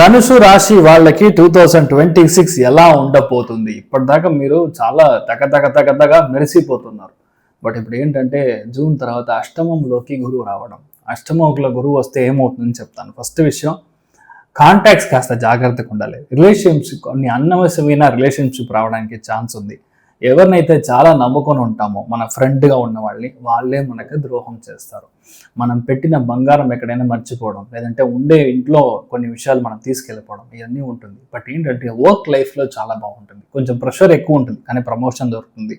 ధనుసు రాశి వాళ్ళకి టూ థౌజండ్ ట్వంటీ సిక్స్ ఎలా ఉండబోతుంది? ఇప్పటిదాకా మీరు చాలా తగ తగ తగ తగ మెరిసిపోతున్నారు. బట్ ఇప్పుడు ఏంటంటే జూన్ తర్వాత అష్టమంలోకి గురువు రావడం. అష్టమంలో గురువు వస్తే ఏమవుతుందని చెప్తాను. ఫస్ట్ విషయం కాంటాక్ట్స్ కాస్త జాగ్రత్తగా ఉండాలి. రిలేషన్షిప్ కొన్ని అన్నవసమైన రిలేషన్షిప్ రావడానికి ఛాన్స్ ఉంది. ఎవరినైతే చాలా నమ్ముకొని ఉంటామో మన ఫ్రెండ్గా ఉన్న వాళ్ళని వాళ్ళే మనకు ద్రోహం చేస్తారు. మనం పెట్టిన బంగారం ఎక్కడైనా మర్చిపోవడం లేదంటే ఉండే ఇంట్లో కొన్ని విషయాలు మనం తీసుకెళ్ళిపోవడం ఇవన్నీ ఉంటుంది. బట్ ఏంటంటే వర్క్ లైఫ్లో చాలా బాగుంటుంది. కొంచెం ప్రెషర్ ఎక్కువ ఉంటుంది కానీ ప్రమోషన్ దొరుకుతుంది.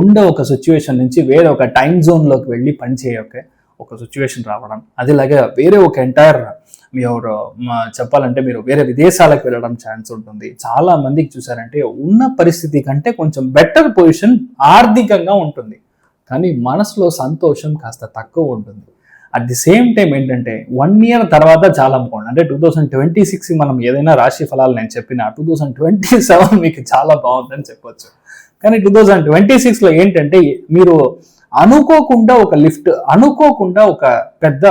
ఉండే ఒక సిచ్యువేషన్ నుంచి వేరే ఒక టైం జోన్లోకి వెళ్ళి పని చేయక ఒక సిచ్యువేషన్ రావడం అదేలాగా వేరే ఒక ఎంటైర్ మీరు చెప్పాలంటే మీరు వేరే విదేశాలకు వెళ్ళడం ఛాన్స్ ఉంటుంది. చాలా మందికి చూసారంటే ఉన్న పరిస్థితి కంటే కొంచెం బెటర్ పొజిషన్ ఆర్థికంగా ఉంటుంది. కానీ మనసులో సంతోషం కాస్త తక్కువ ఉంటుంది. అట్ ది సేమ్ టైం ఏంటంటే వన్ ఇయర్ తర్వాత చాలా బాగుంది. అంటే టూ థౌసండ్ ట్వంటీ సిక్స్ మనం ఏదైనా రాశి ఫలాలు నేను చెప్పిన టూ థౌసండ్ ట్వంటీ సెవెన్ మీకు చాలా బాగుందని చెప్పొచ్చు. కానీ టూ థౌసండ్ ట్వంటీ సిక్స్లో ఏంటంటే మీరు అనుకోకుండా ఒక లిఫ్ట్ అనుకోకుండా ఒక పెద్ద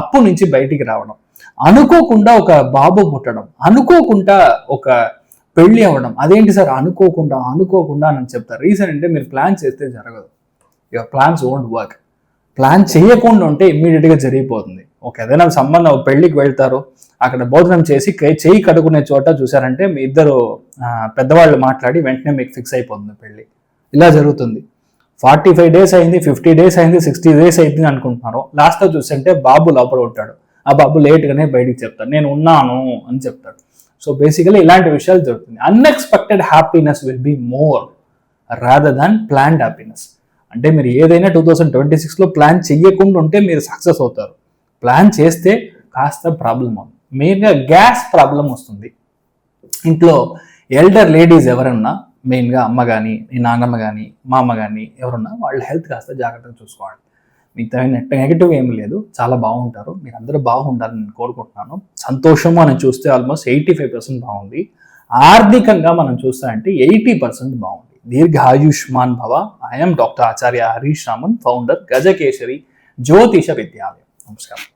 అప్పు నుంచి బయటికి రావడం. అనుకోకుండా ఒక బాబు పుట్టడం అనుకోకుండా ఒక పెళ్ళి అవ్వడం అదేంటి సార్ అనుకోకుండా అనుకోకుండా అని చెప్తారు. రీజన్ అంటే మీరు ప్లాన్ చేస్తే జరగదు. Your plans won't work plan చేయకుండా ఉంటే ఇమ్మీడియట్గా జరిగిపోతుంది. ఒక ఏదైనా సంబంధం పెళ్ళికి వెళ్తారు అక్కడ భోజనం చేసి చేయి కడుకునే చోట చూసారంటే మీ ఇద్దరు పెద్దవాళ్ళు మాట్లాడి వెంటనే మీకు ఫిక్స్ అయిపోతుంది పెళ్ళి. ఇలా జరుగుతుంది. ఫార్టీ ఫైవ్ డేస్ అయింది ఫిఫ్టీ డేస్ అయింది సిక్స్టీ డేస్ అయింది అనుకుంటున్నారు. లాస్ట్లో చూసంటే బాబు లోపల ఉంటాడు. ఆ బాబు లేట్గానే బయటికి చెప్తాడు నేను ఉన్నాను అని చెప్తాడు. సో బేసికలీ ఇలాంటి విషయాలు జరుగుతుంది unexpected happiness will be more rather than planned happiness అంటే మీరు ఏదైనా టూ థౌసండ్ ట్వంటీ సిక్స్లో ప్లాన్ చెయ్యకుండా ఉంటే మీరు సక్సెస్ అవుతారు. ప్లాన్ చేస్తే కాస్త ప్రాబ్లం అవుతుంది. మెయిన్గా గ్యాస్ ప్రాబ్లం వస్తుంది. ఇంట్లో ఎల్డర్ లేడీస్ ఎవరన్నా మెయిన్గా అమ్మ కానీ నాన్నమ్మ కానీ మా అమ్మ కానీ ఎవరున్నా వాళ్ళ హెల్త్ కాస్త జాగ్రత్తగా చూసుకోవాలి. మిగతా నెగిటివ్ ఏం లేదు. చాలా బాగుంటారు. మీరు అందరూ బాగుండాలని నేను కోరుకుంటున్నాను. సంతోషం మనం చూస్తే ఆల్మోస్ట్ ఎయిటీ ఫైవ్ పర్సెంట్ బాగుంది. ఆర్థికంగా మనం చూస్తామంటే ఎయిటీ పర్సెంట్ బాగుంది. దీర్ఘ ఆయుష్మాన్ భవ I'm doctor Acharya Harish Raman founder Gajakesari Jyotisha Vidyalayam నమస్కారం.